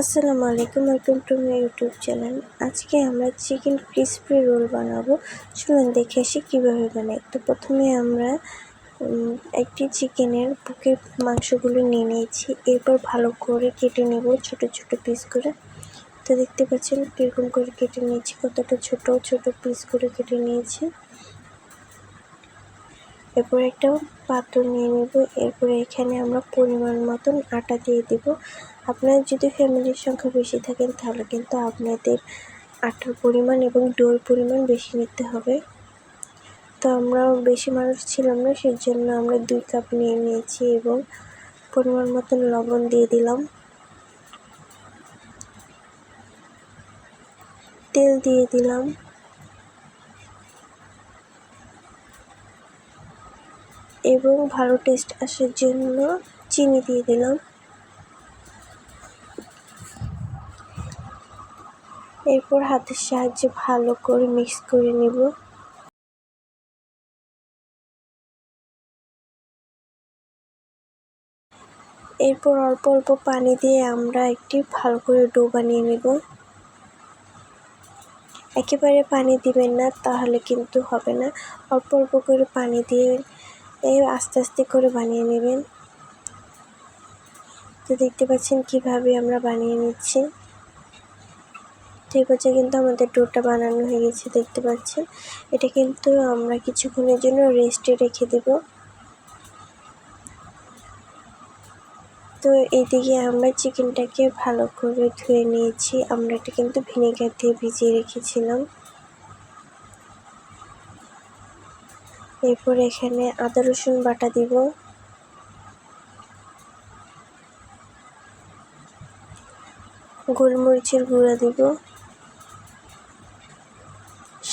আসসালামু আলাইকুম welcome to my YouTube channel আজকে আমরা চিকেন ক্রিসপি রোল বানাবো। চলুন দেখে আসি কীভাবে বানাই। তো প্রথমে আমরা একটি চিকেনের বুকের মাংসগুলো নিয়ে নিয়েছি। এরপর ভালো করে কেটে নেব ছোট ছোট পিস করে। তো দেখতে পাচ্ছেন কীরকম করে কেটে নিয়েছি, কতটা ছোট ছোট পিস করে কেটে নিয়েছি। এরপর একটা পাত্র নিয়ে নেব। এরপরে এখানে আমরা পরিমাণ মতন আটা দিয়ে দেব। আপনার যদি ফ্যামিলির সংখ্যা বেশি থাকেন, তাহলে কিন্তু আপনাদের আটার পরিমাণ এবং ডোর পরিমাণ বেশি নিতে হবে। তো আমরা বেশি মানুষ ছিলাম না সেই জন্য আমরা দুই কাপ নিয়ে নিয়েছি এবং পরিমাণ মতন লবণ দিয়ে দিলাম। তেল দিয়ে দিলাম। এবং ভালো টেস্ট আসার জন্য চিনি দিয়ে দিলাম। এরপর হাতের সাহায্যে ভালো করে মিক্স করে নেব। এরপর অল্প অল্প পানি দিয়ে আমরা একটি ভালো করে ডো বানিয়ে নেব। একেবারে পানি দিবেন না, তাহলে কিন্তু হবে না। অল্প অল্প করে পানি দিয়ে আস্তে আস্তে করে বানিয়ে নেবেন। তো দেখতে পাচ্ছেন কীভাবে আমরা বানিয়ে নিচ্ছি। ঠিক আছে কিন্তু আমাদের ডোটা বানানো হয়ে গেছে, দেখতে পাচ্ছেন। এটা কিন্তু আমরা কিছুক্ষণের জন্য রেস্টে রেখে দেব। তো এইদিকে আমরা চিকেনটাকে ভালো করে ধুয়ে নিয়েছি। আমরা এটা কিন্তু ভিনেগার দিয়ে ভিজিয়ে রেখেছিলাম। এরপর এখানে আদা, রসুন বাটা দিব। গোলমরিচের গুঁড়া দিব।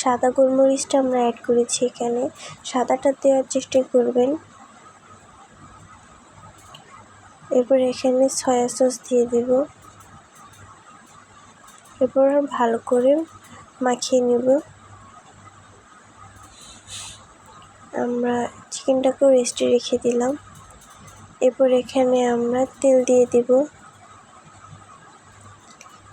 সাদা গোলমরিচটা আমরা অ্যাড করেছি এখানে। সাদাটা দেওয়ার চেষ্টা করবেন। এরপর এখানে সয়া সস দিয়ে দিব। এরপর ভালো করে মাখিয়ে নেব। আমরা চিকেনটাকেও রেস্টে রেখে দিলাম। এরপর এখানে আমরা তেল দিয়ে দিব।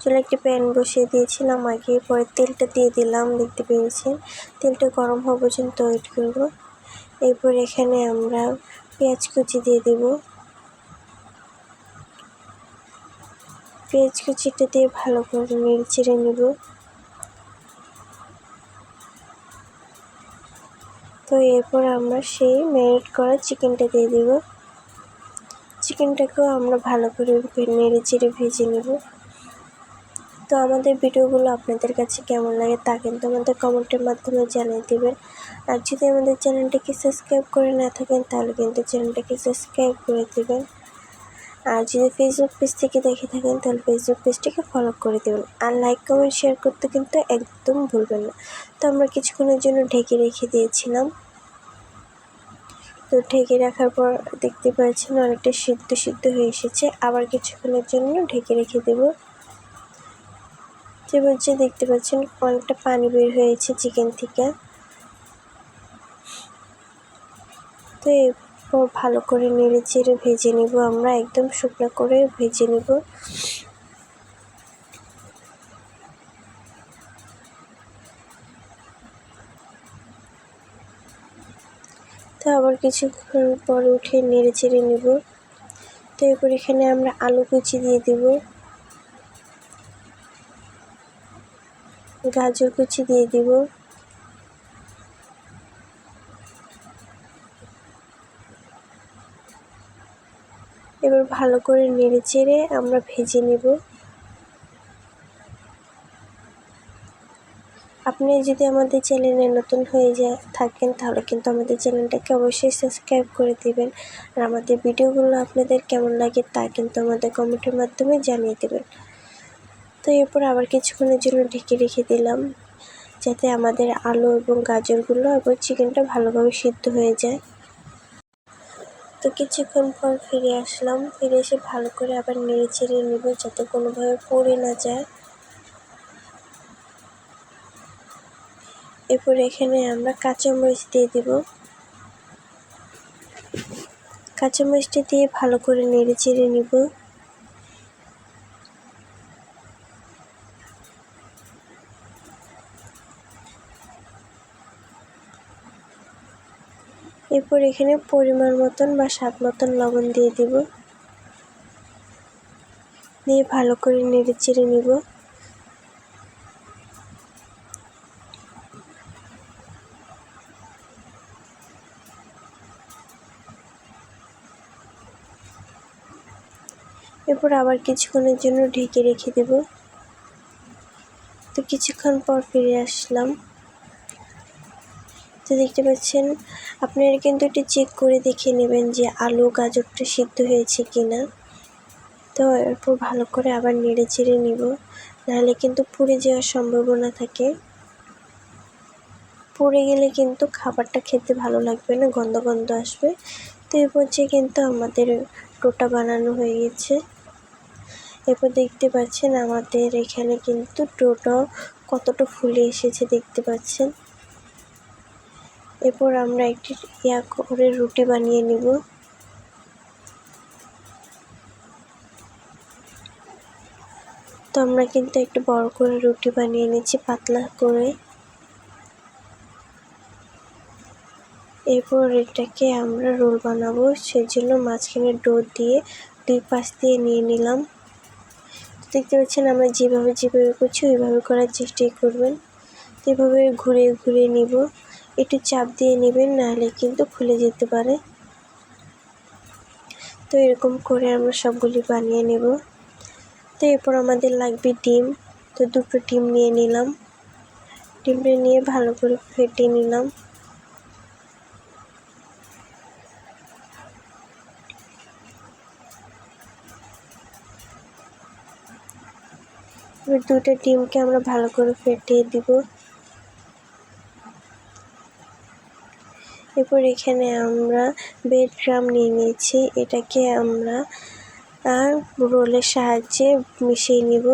চুলে একটি প্যান বসিয়ে দিয়েছিলাম আগে পরে তেলটা দিয়ে দিলাম, দেখতে পেয়েছেন। তেলটা গরম হওয়া পর্যন্ত ওয়েট করব। এরপর এখানে আমরা পেঁয়াজ কুচি দিয়ে দেব। পেঁয়াজ কুচিটা দিয়ে ভালো করে নেড়ে চেড়ে নেব। তো এরপর আমরা সেই ম্যারিনেট করা চিকেনটা দিয়ে দেব। চিকেনটাকেও আমরা ভালো করে নেড়ে চেড়ে ভেজে নেব। তো আমাদের ভিডিওগুলো আপনাদের কাছে কেমন লাগে তা কিন্তু আমাদের কমেন্টের মাধ্যমে জানিয়ে দেবেন। আর যদি আমাদের চ্যানেলটিকে সাবস্ক্রাইব করে না থাকেন, তাহলে কিন্তু চ্যানেলটাকে সাবস্ক্রাইব করে দেবেন। আর যদি ফেসবুক পেজ থেকে দেখে থাকেন, তাহলে ফেসবুক পেজটিকে ফলো করে দেবেন। আর লাইক কমেন্ট শেয়ার করতে কিন্তু একদম ভুলবেন না। তো আমরা কিছুক্ষণের জন্য ঢেকে রেখে দিয়েছিলাম। তো ঢেকে রাখার পর দেখতে পাচ্ছেন অনেকটা সিদ্ধ সিদ্ধ হয়ে এসেছে। আবার কিছুক্ষণের জন্য ঢেকে রেখে দেবো। যে বলছে দেখতে পাচ্ছেন, অনেকটা পানি বের হয়েছে চিকেন থেকে। তো এরপর ভালো করে নেড়ে চেড়ে ভেজে নেব আমরা, একদম শুকনো করে ভেজে নেব। তো আবার কিছুক্ষণ পর উঠে নেড়ে চেড়ে নেব। তো এরপর এখানে আমরা আলু কুচি দিয়ে দেবো। গাজর কুচি দিয়ে দিব। এবার ভালো করে নেড়ে চেড়ে আমরা ভেজে নেব। আপনি যদি আমাদের চ্যানেলে নতুন হয়ে যায়, থাকেন, তাহলে কিন্তু আমাদের চ্যানেলটাকে অবশ্যই সাবস্ক্রাইব করে দিবেন। আর আমাদের ভিডিওগুলো আপনাদের কেমন লাগে তা কিন্তু আমাদের কমেন্টের মাধ্যমে জানিয়ে দেবেন। তো এরপর আবার কিছুক্ষণের জন্য ঢেকে রেখে দিলাম, যাতে আমাদের আলু এবং গাজরগুলো এবং চিকেনটা ভালোভাবে সিদ্ধ হয়ে যায়। তো কিছুক্ষণ পর ফিরে আসলাম, ফিরে এসে ভালো করে আবার নেড়ে চেড়ে নেব যাতে কোনোভাবে পড়ে না যায়। এরপর এখানে আমরা কাঁচামরিচ দিয়ে দেব। কাঁচামরিচটা দিয়ে ভালো করে নেড়ে চেড়ে নিব। এরপর এখানে পরিমাণ মতন বা স্বাদ মতন লবণ দিয়ে দিব। দিয়ে ভালো করে নেড়ে চেড়ে নিব। এরপর আবার কিছুক্ষণের জন্য ঢেকে রেখে দেব। তো কিছুক্ষণ পর ফিরে আসলাম। তো দেখতে পাচ্ছেন, আপনারা কিন্তু একটু চেক করে দেখে নেবেন যে আলু গাজরটা সিদ্ধ হয়েছে কি না তো এরপর ভালো করে আবার নেড়ে চেড়ে নিব, নাহলে কিন্তু পুড়ে যাওয়ার সম্ভাবনা থাকে। পুড়ে গেলে কিন্তু খাবারটা খেতে ভালো লাগবে না, গন্ধ গন্ধ আসবে। তো এই পর্যায়ে কিন্তু আমাদের টোটা বানানো হয়ে গেছে। এরপর দেখতে পাচ্ছেন আমাদের এখানে কিন্তু টোটো কতটা ফুলে এসেছে দেখতে পাচ্ছেন। এরপর আমরা একটি ইয়া করে রুটি বানিয়ে নিব। তো আমরা কিন্তু একটু বড় করে রুটি বানিয়ে নিচ্ছি, পাতলা করে। এরপর এটাকে আমরা রোল বানাবো, সেজন্য মাঝখানে ডো দিয়ে দুই পাশ দিয়ে নিয়ে নিলাম। দেখতে পাচ্ছেন আমরা যেভাবে যেভাবে করছি, ওইভাবে করার চেষ্টাই করবেন। এভাবে ঘুরে ঘুরে নিব। একটু চাপ দিয়ে নেবেন, নাহলে কিন্তু খুলে যেতে পারে। তো এরকম করে আমরা সবগুলি বানিয়ে নেব। তো এরপর আমাদের লাগবে ডিম। তো দুটো ডিম নিয়ে নিলাম। ডিমটা নিয়ে ভালো করে ফেটে নিলাম। এবার দুটো ডিমকে আমরা ভালো করে ফেটিয়ে দিব। এরপর এখানে আমরা বেড ক্রাম নিয়ে নিয়েছি। এটাকে আমরা রোলের সাহায্যে মিশিয়ে নিব।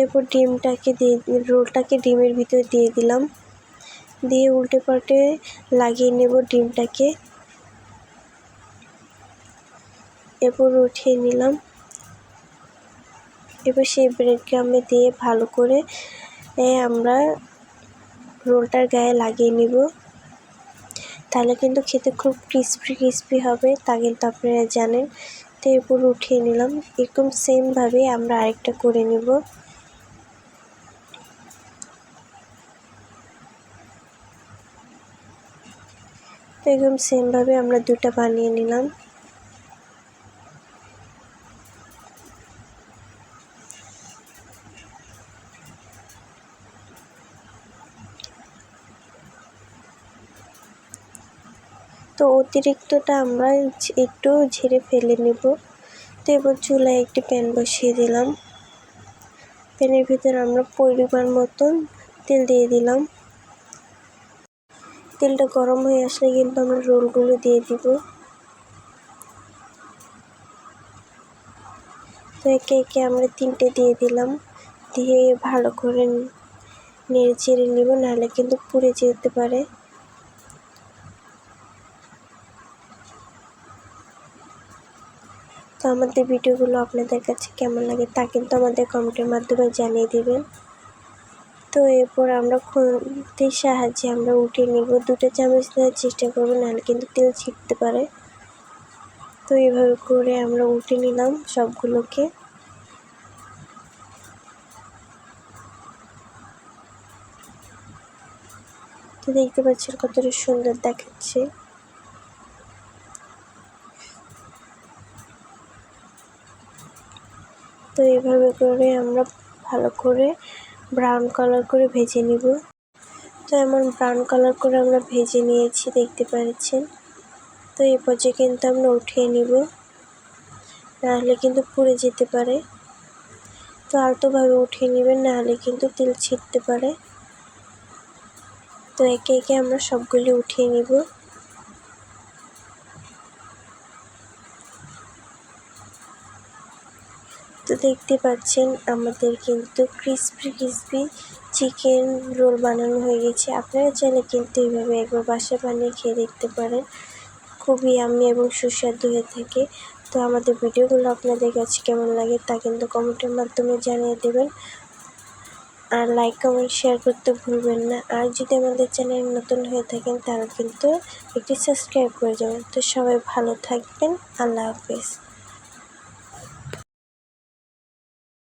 এরপর ডিমটাকে দিয়ে, রোলটাকে ডিমের ভিতরে দিয়ে দিলাম। দিয়ে উল্টে পাল্টে লাগিয়ে নেব ডিমটাকে। এরপর উঠিয়ে নিলাম। এবার সেই ব্রেড ক্রামে দিয়ে ভালো করে আমরা রোলটার গায়ে লাগিয়ে নিব। তাহলে কিন্তু খেতে খুব ক্রিসপি ক্রিসপি হবে, তা কিন্তু আপনারা জানেন। তো এরপর উঠিয়ে নিলাম। এরকম সেমভাবে আমরা আরেকটা করে নেব। তো এরকম সেমভাবে আমরা দুটা বানিয়ে নিলাম। তো অতিরিক্তটা আমরা একটু ঝেড়ে ফেলে নেব। তো এবার চুলায় একটি প্যান বসিয়ে দিলাম। প্যানের ভিতরে আমরা পরিমাণ মতন তেল দিয়ে দিলাম। তেলটা গরম হয়ে আসলে কিন্তু আমরা রোলগুলো দিয়ে দিব। তো একে একে আমরা তিনটে দিয়ে দিলাম। দিয়ে ভালো করে নেড়ে চেড়ে নিব, নাহলে কিন্তু পুড়ে যেতে পারে। তো আমাদের ভিডিওগুলো আপনাদের কাছে কেমন লাগে তা কিন্তু আমাদের কমেন্টের মাধ্যমে জানিয়ে দিবেন। তো এরপর আমরা খুন্তির সাহায্যে আমরা উঠে নিব। দুটো চামচ নেওয়ার চেষ্টা করব, নাহলে কিন্তু তেল ছিটতে পারে। তো এভাবে করে আমরা উঠে নিলাম সবগুলোকে। তো দেখতে পাচ্ছেন কতটা সুন্দর দেখাচ্ছে। তো এইভাবে করে আমরা ভালো করে ব্রাউন কালার করে ভেজে নিব। তো এমন ব্রাউন কালার করে আমরা ভেজে নিয়েছি, দেখতে পাচ্ছেন। তো এই পর্যায়ে কিন্তু আমরা উঠিয়ে নিব। নাহলে কিন্তু পুড়ে যেতে পারে। তো আলতোভাবে উঠিয়ে নেবেন, নাহলে কিন্তু তেল ছিটতে পারে। তো একে একে আমরা সবগুলি উঠিয়ে নিব। তো দেখতে পাচ্ছেন, আমাদের কিন্তু ক্রিসপি ক্রিসপি চিকেন রোল বানানো হয়ে গেছে। আপনারা চাইলে কিন্তু এইভাবে একবার বাসা বানিয়ে খেয়ে দেখতে পারেন। খুবই আমি এবং সুস্বাদু হয়ে থাকে। তো আমাদের ভিডিওগুলো আপনাদের কাছে কেমন লাগে তা কিন্তু কমেন্টের মাধ্যমে জানিয়ে দেবেন। আর লাইক কমেন্ট শেয়ার করতে ভুলবেন না। আর যদি আমাদের চ্যানেল নতুন হয়ে থাকেন তাহলে কিন্তু একটি সাবস্ক্রাইব করে যাবেন। তো সবাই ভালো থাকবেন। আল্লাহ হাফেজ।